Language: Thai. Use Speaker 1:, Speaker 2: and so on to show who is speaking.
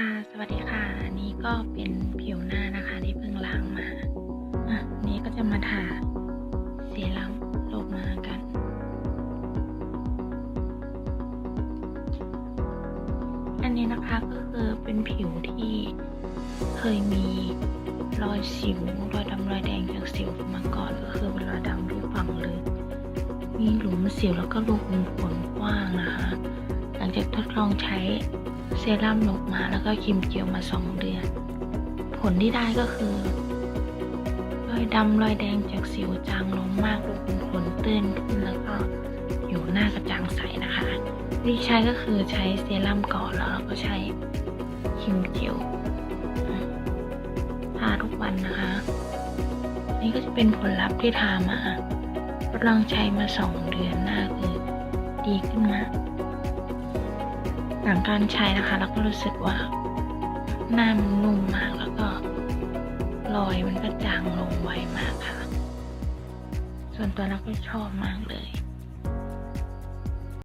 Speaker 1: ค่ะ สวัสดีค่ะ อันนี้ก็เป็นผิวหน้านะคะที่เพิ่งล้างมาอะนี้ก็จะมาทาเซรั่มลกมากัน อันนี้นะคะก็คือเป็นผิวที่เคยมีรอยสิวรอยดำรอยแดงจากสิวมาก่อนก็คือเป็นรอยดำรูปฝั่งเลย มีหลุมสิวแล้วก็รูขุมขนกว้างนะคะ จากทดลองใช้เซรั่มลงมาแล้วก็ครีมเจลมาสองเดือน ผลที่ได้ก็คือ รอยดำรอยแดงจากสิวจางลงมากรูขุมขนตื้นขึ้นแล้วก็อยู่หน้ากระจ่างใสนะคะวิธีใช้ก็คือใช้เซรั่มก่อนแล้วเราก็ใช้ครีมเจลอะทาทุกวันนะคะ นี่ก็จะเป็นผลลัพธ์ที่ทามาทดลองใช้มาสองเดือนหน้าคือดีขึ้นมาก หลังการใช้นะคะเราก็รู้สึกว่าหน้ามันนุ่มมากแล้วก็รอยมันก็จางลงไวมากค่ะ ส่วนตัวเราก็ชอบมากเลย